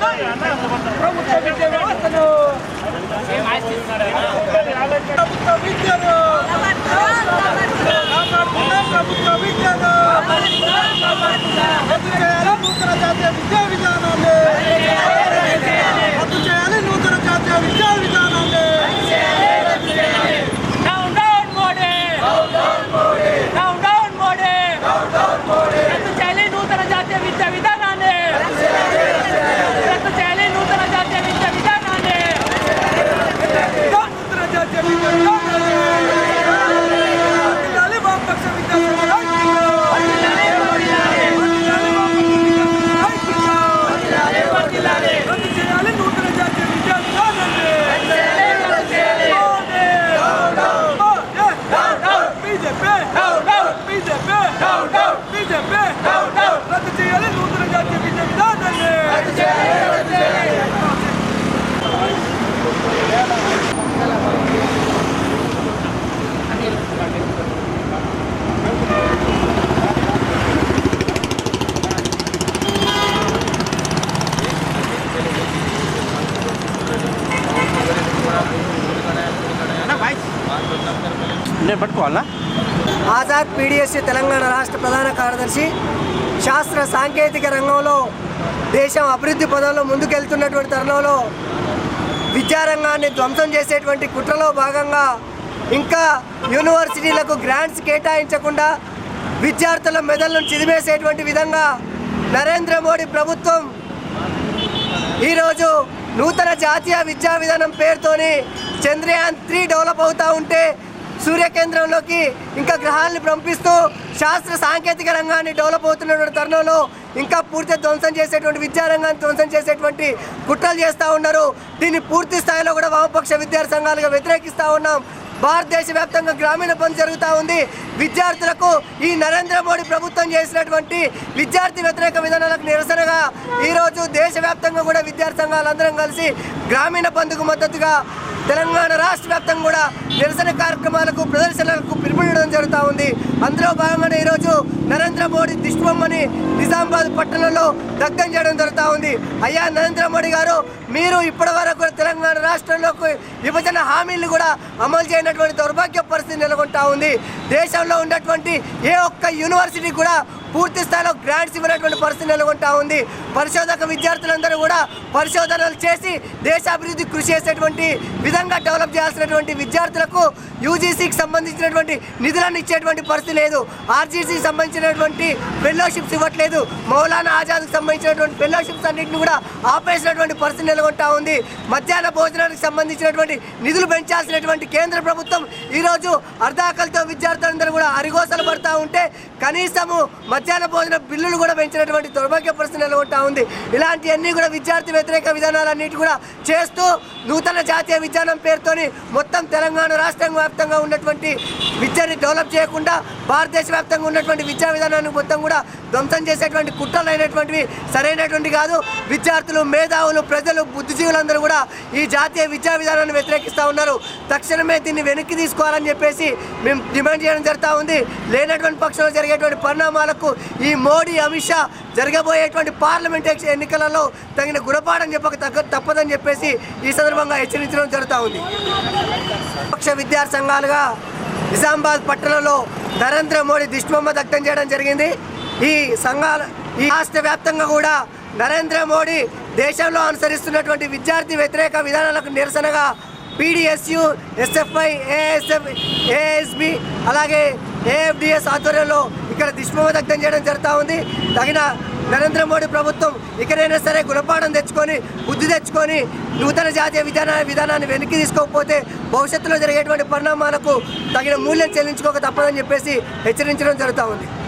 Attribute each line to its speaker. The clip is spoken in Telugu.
Speaker 1: ప్రభుత్వ విద్య వ్యవస్థను ప్రభుత్వ విద్యను కాపాడుకుందాం ప్రభుత్వ విద్యను రద్దు చేయాలి నూతన జాతీయ విద్యా విధానాన్ని రద్దు చేయాలి నూతన జాతీయ విద్యా విధానాన్ని
Speaker 2: down down Modi down down Modi రద్దు చేయాలి నూతన జాతీయ విద్యా విధానాన్ని రద్దు చేయాలి నూతన జాతీయ విద్యా విధానాన్ని
Speaker 1: నూతన జాతీయ విద్యా విధానాన్ని వర్ధిల్లాలి వామపక్ష విద్యా సంఘాల ఐక్యత. వర్ధిల్లాలి వామపక్ష విద్యా సంఘాల ఐక్యత. రద్దు చేయాలి నూతన జాతీయ విద్యా విధానాన్ని బీజేపీ బీజేపీ బీజేపీ రద్దు చేయాలి నూతన జాతీయ విద్యా విధానాన్ని
Speaker 3: నేను
Speaker 4: ఆజాద్ పీడిఎస్సీ తెలంగాణ రాష్ట్ర ప్రధాన కార్యదర్శి శాస్త్ర సాంకేతిక రంగంలో దేశం అభివృద్ధి పదంలో ముందుకెళ్తున్నటువంటి తరుణంలో విద్యారంగాన్ని ధ్వంసం చేసేటువంటి కుట్రలో భాగంగా ఇంకా యూనివర్సిటీలకు గ్రాంట్స్ కేటాయించకుండా విద్యార్థుల మెదళ్ళను చిదిమేసేటువంటి విధంగా నరేంద్ర మోడీ ప్రభుత్వం ఈరోజు నూతన జాతీయ విద్యా విధానం పేరుతోని చంద్రయాన్ త్రీ డెవలప్ అవుతూ ఉంటే సూర్యకేంద్రంలోకి ఇంకా గ్రహాలను పంపిస్తూ శాస్త్ర సాంకేతిక రంగాన్ని డెవలప్ అవుతున్నటువంటి తరుణంలో ఇంకా పూర్తి ధ్వంసం చేసేటువంటి విద్యారంగాన్ని ధ్వంసం చేసేటువంటి కుట్రలు చేస్తూ ఉన్నారు. దీన్ని పూర్తి స్థాయిలో కూడా వామపక్ష విద్యార్థి సంఘాలుగా వ్యతిరేకిస్తూ ఉన్నాం. భారతదేశ వ్యాప్తంగా గ్రామీణ పని జరుగుతూ ఉంది. విద్యార్థులకు ఈ నరేంద్ర మోడీ ప్రభుత్వం చేసినటువంటి విద్యార్థి వ్యతిరేక విధానాలకు నిరసనగా ఈరోజు దేశవ్యాప్తంగా కూడా విద్యార్థి సంఘాలందరం కలిసి గ్రామీణ బంద్కు మద్దతుగా తెలంగాణ రాష్ట్ర వ్యాప్తంగా కూడా నిరసన కార్యక్రమాలకు ప్రదర్శనలకు పిలుపునివ్వడం జరుగుతూ ఉంది. అందులో భాగంగానే ఈరోజు నరేంద్ర మోడీ దిష్టిబొమ్మని నిజామాబాద్ పట్టణంలో దగ్ధం చేయడం జరుగుతూ ఉంది. అయ్యా నరేంద్ర మోడీ గారు మీరు ఇప్పటి వరకు తెలంగాణ రాష్ట్రంలోకి విభజన హామీలు కూడా అమలు చేయనటువంటి దౌర్భాగ్య పరిస్థితి నెలకొంటా ఉంది. దేశంలో ఉన్నటువంటి ఏ ఒక్క యూనివర్సిటీ కూడా పూర్తి స్థాయిలో గ్రాంట్స్ ఇవ్వనటువంటి పరిస్థితి నెలకొంటా ఉంది. పరిశోధక విద్యార్థులందరూ కూడా పరిశోధనలు చేసి దేశాభివృద్ధి కృషి చేసేటువంటి విధంగా డెవలప్ చేయాల్సినటువంటి విద్యార్థులకు యూజీసీకి సంబంధించినటువంటి నిధులను ఇచ్చేటువంటి పరిస్థితి లేదు. ఆర్జీసీకి సంబంధించినటువంటి ఫెలోషిప్స్ ఇవ్వట్లేదు. మౌలానా ఆజాద్కి సంబంధించినటువంటి ఫెలోషిప్స్ అన్నింటిని కూడా ఆపేసినటువంటి పరిస్థితి నెలకొంటా ఉంది. మధ్యాహ్న భోజనానికి సంబంధించినటువంటి నిధులు పెంచాల్సినటువంటి కేంద్ర ప్రభుత్వం ఈరోజు అర్ధాకలతో విద్యార్థులందరూ కూడా అరిగోసలు పడతా ఉంటే కనీసము మధ్యాహ్న భోజన బిల్లులు కూడా పెంచినటువంటి దౌర్భాగ్య పరిస్థితి నెలకొంటా ఉంది. ఇలాంటివన్నీ కూడా విద్యార్థి వ్యతిరేక విధానాలన్నిటి కూడా చేస్తూ నూతన జాతీయ విధానం పేరుతోని మొత్తం తెలంగాణ రాష్ట్రం వ్యాప్తంగా ఉన్నటువంటి విద్యని డెవలప్ చేయకుండా భారతదేశ వ్యాప్తంగా ఉన్నటువంటి విద్యా విధానాన్ని మొత్తం కూడా ధ్వంసం చేసేటువంటి కుట్రలు అయినటువంటివి సరైనటువంటి కాదు. విద్యార్థులు మేధావులు ప్రజలు బుద్ధిజీవులందరూ కూడా ఈ జాతీయ విద్యా విధానాన్ని వ్యతిరేకిస్తూ ఉన్నారు. తక్షణమే దీన్ని వెనక్కి తీసుకోవాలని చెప్పేసి మేము డిమాండ్ చేయడం జరుగుతూ ఉంది. లేనటువంటి పక్షంలో జరిగేటువంటి పరిణామాలకు ఈ మోడీ అమిత్ షా జరగబోయేటువంటి పార్లమెంట్ ఎన్నికలలో తగిన గుణపాఠం చెప్పక తగ్గ తప్పదని చెప్పేసి ఈ సందర్భంగా హెచ్చరించడం జరుగుతూ ఉంది. పక్ష విద్యార్థి సంఘాలుగా నిజామాబాద్ పట్టణంలో నరేంద్ర మోడీ దిష్టిబొమ్మ దగ్ధం చేయడం జరిగింది. ఈ సంఘాల ఈ రాష్ట్ర వ్యాప్తంగా కూడా నరేంద్ర మోడీ దేశంలో అనుసరిస్తున్నటువంటి విద్యార్థి వ్యతిరేక విధానాలకు నిరసనగా పీడిఎస్యు ఎస్ఎఫ్ఐ ఏఎస్ఎఫ్ ఏఎస్బి అలాగే ఏఎఫ్డిఎస్ ఆధ్వర్యంలో ఇక్కడ దిష్టిబొమ్మ చేయడం జరుగుతూ ఉంది. తగిన నరేంద్ర మోడీ ప్రభుత్వం ఇకనైనా సరే గుణపాఠం తెచ్చుకొని బుద్ధి తెచ్చుకొని నూతన జాతీయ విధాన విధానాన్ని వెనక్కి తీసుకోకపోతే భవిష్యత్తులో జరిగేటువంటి పరిణామాలకు తగిన మూల్యం చెల్లించుకోక తప్పదని చెప్పేసి హెచ్చరించడం జరుగుతూ ఉంది.